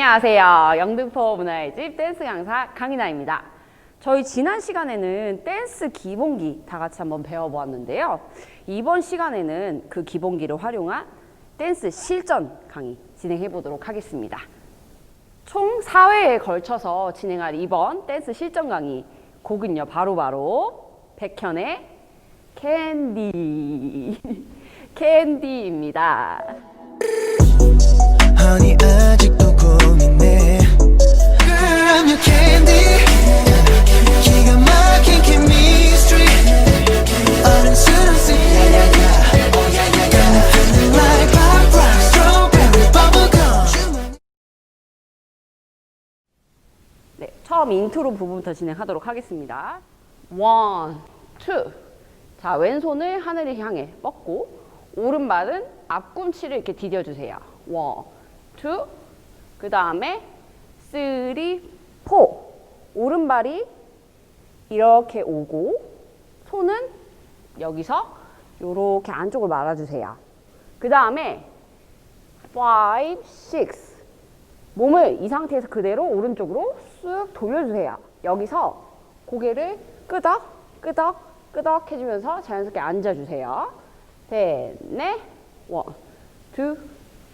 안녕하세요. 영등포 문화의 집 댄스 강사 강인아입니다. 저희 지난 시간에는 댄스 기본기 다 같이 한번 배워보았는데요. 이번 시간에는 그 기본기를 활용한 댄스 실전 강의 진행해 보도록 하겠습니다. 총 4회에 걸쳐서 진행할 이번 댄스 실전 강의 곡은요 바로바로 백현의 캔디 캔디입니다. 네, 처음 인트로 부분부터 진행하도록 하겠습니다. 원, 투. 자, 왼손을 하늘을 향해 뻗고 오른발은 앞꿈치를 이렇게 디뎌주세요. 원, 투. 그 다음에 쓰리, 포. 오른발이 이렇게 오고 손은 여기서 이렇게 안쪽으로 말아주세요. 그 다음에 five, six. 몸을 이 상태에서 그대로 오른쪽으로 쑥 돌려주세요. 여기서 고개를 끄덕, 끄덕, 끄덕 해주면서 자연스럽게 앉아주세요. 셋, 넷, 원, 투.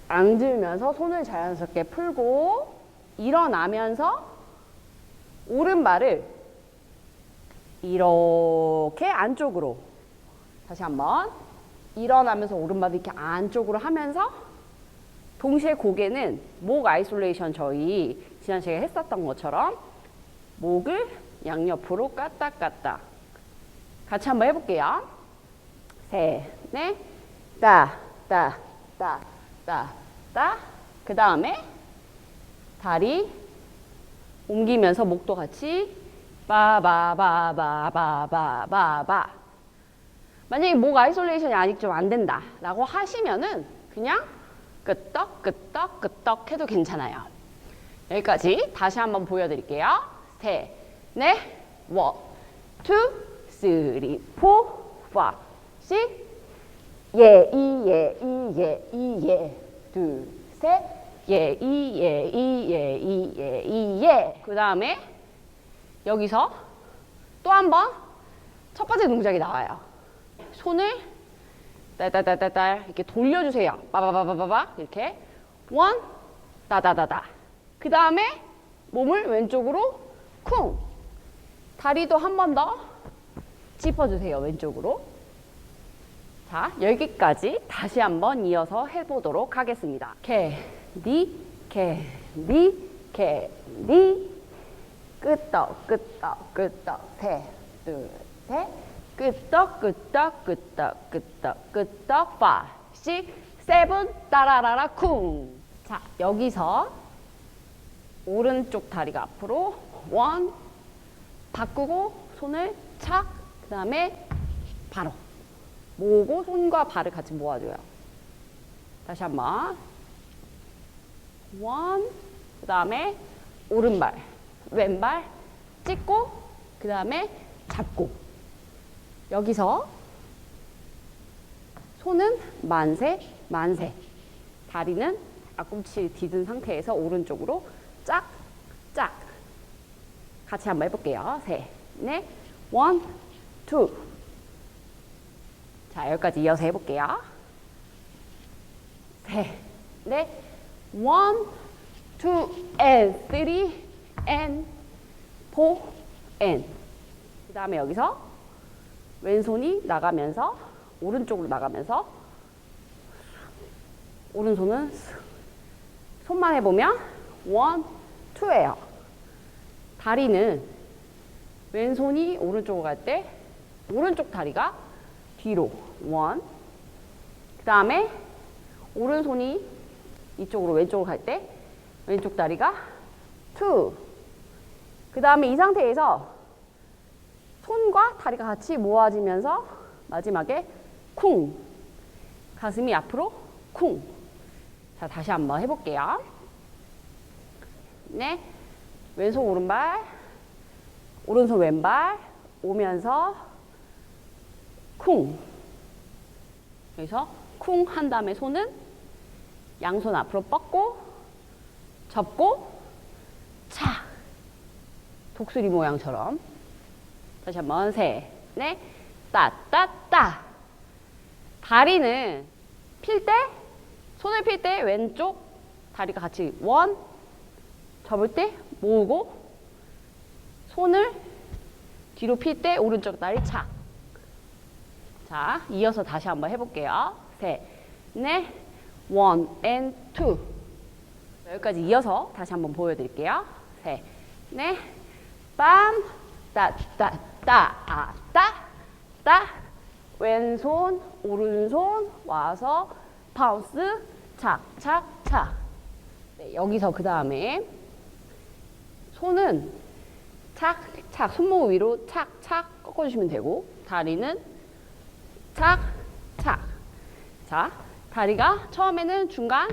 앉으면서 손을 자연스럽게 풀고 일어나면서 오른발을 이렇게 안쪽으로 다시 한번 일어나면서 오른발을 이렇게 안쪽으로 하면서 동시에 고개는 목 아이솔레이션 저희 지난 시간에 했었던 것처럼 목을 양옆으로 까딱까딱 같이 한번 해볼게요. 셋, 넷, 따, 따, 따, 따, 따. 그 다음에 다리 옮기면서 목도 같이 바바바바바바바바. 만약에 목 아이솔레이션이 아직 좀 안 된다 라고 하시면은 그냥 끄떡 끄떡 끄떡 해도 괜찮아요. 여기까지 다시 한번 보여드릴게요. 셋, 넷, 원, 투, 쓰리, 포, 파, 식, 예, 이, 예, 이, 예, 이, 예, 둘, 셋, 예, 이, 예, 이, 예, 이, 예, 이, 예. 그 다음에 여기서 또 한 번 첫 번째 동작이 나와요. 손을 딸딸딸딸딸 이렇게 돌려주세요. 빠바바바바바 이렇게 원 따다다다. 그 다음에 몸을 왼쪽으로 쿵 다리도 한 번 더 짚어주세요 왼쪽으로. 자 여기까지 다시 한번 이어서 해보도록 하겠습니다. 캔 디 캔디 캔디 끄떡 끄떡 끄떡. 셋둘셋. 끄떡 끄떡 끄떡 끄떡 끄떡. 파 식, 세븐. 따라라라 쿵. 자 여기서 오른쪽 다리가 앞으로 원. 바꾸고 손을 착. 그 다음에 바로. 모으고 손과 발을 같이 모아줘요. 다시 한번 원 그 다음에 오른발 왼발 찍고 그 다음에 잡고 여기서 손은 만세, 만세. 다리는 앞꿈치 디든 상태에서 오른쪽으로 짝, 짝. 같이 한번 해볼게요. 셋, 넷, 원, 투. 자, 여기까지 이어서 해볼게요. 셋, 넷, 원, 투, and three, and four, and. 그 다음에 여기서 왼손이 나가면서 오른쪽으로 나가면서 오른손은 슥. 손만 해보면 원, 투예요. 다리는 왼손이 오른쪽으로 갈 때 오른쪽 다리가 뒤로 원. 그 다음에 오른손이 이쪽으로 왼쪽으로 갈 때 왼쪽 다리가 투. 그 다음에 이 상태에서 손과 다리가 같이 모아지면서 마지막에 쿵 가슴이 앞으로 쿵. 자 다시 한번 해볼게요. 네 왼손 오른발 오른손 왼발 오면서 쿵 여기서 쿵 한 다음에 손은 양손 앞으로 뻗고 접고 착 독수리 모양처럼 다시 한번 셋, 넷, 따, 따, 따. 다리는 필 때, 손을 필 때 왼쪽 다리가 같이 원, 접을 때 모으고, 손을 뒤로 필 때 오른쪽 다리 착. 자, 이어서 다시 한번 해볼게요. 셋, 넷, 원, 앤, 투. 여기까지 이어서 다시 한번 보여드릴게요. 셋, 넷, 빰, 따, 따, 따, 아, 따, 따. 왼손, 오른손 와서 바운스, 착, 착, 착. 네, 여기서 그 다음에 손은 착, 착, 손목 위로 착, 착 꺾어주시면 되고 다리는 착, 착. 자, 다리가 처음에는 중간,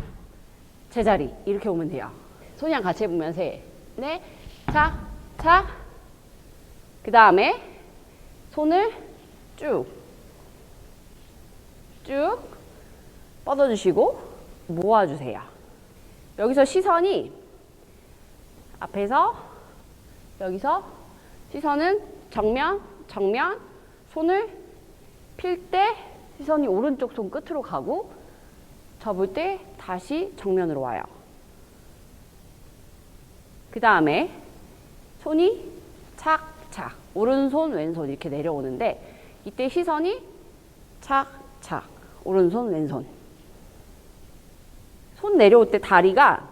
제자리 이렇게 오면 돼요. 손이랑 같이 해보면 세, 넷, 착, 착. 그 다음에 손을 쭉, 쭉 뻗어주시고 모아주세요. 여기서 시선이 앞에서 여기서 시선은 정면, 정면, 손을 필 때 시선이 오른쪽 손 끝으로 가고 접을 때 다시 정면으로 와요. 그 다음에 손이 착착 오른손 왼손 이렇게 내려오는데 이때 시선이 착착 오른손 왼손 손 내려올 때 다리가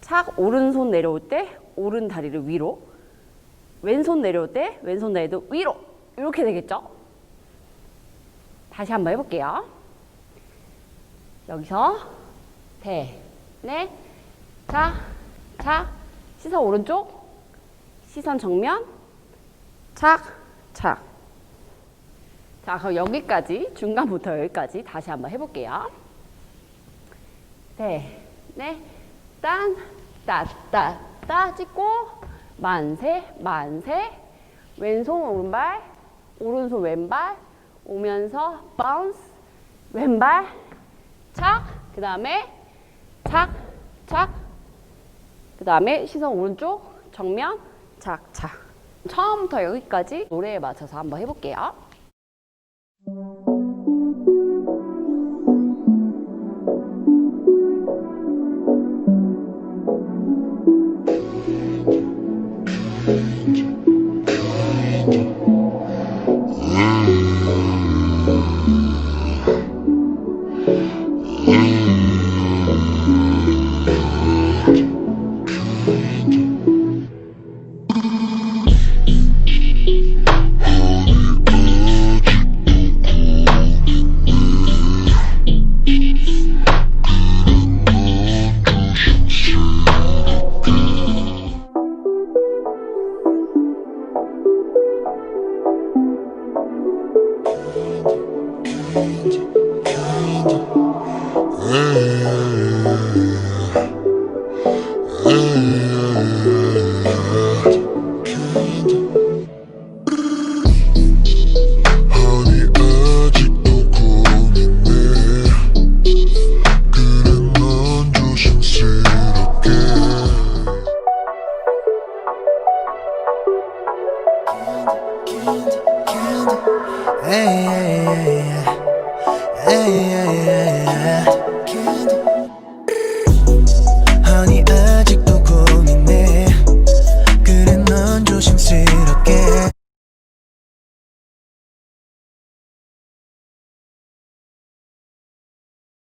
착 오른손 내려올 때 오른 다리를 위로 왼손 내려올 때 왼손 다리도 위로 이렇게 되겠죠? 다시 한번 해볼게요. 여기서 대, 넷, 자, 자, 시선 오른쪽, 시선 정면, 착, 착. 자, 그럼 여기까지, 중간부터 여기까지 다시 한번 해볼게요. 네, 네, 딴, 따, 따, 따 찍고, 만세, 만세, 왼손 오른발, 오른손 왼발, 오면서 바운스, 왼발, 착, 그 다음에 착, 착, 그 다음에 시선 오른쪽, 정면, 착, 착. 처음부터 여기까지 노래에 맞춰서 한번 해볼게요.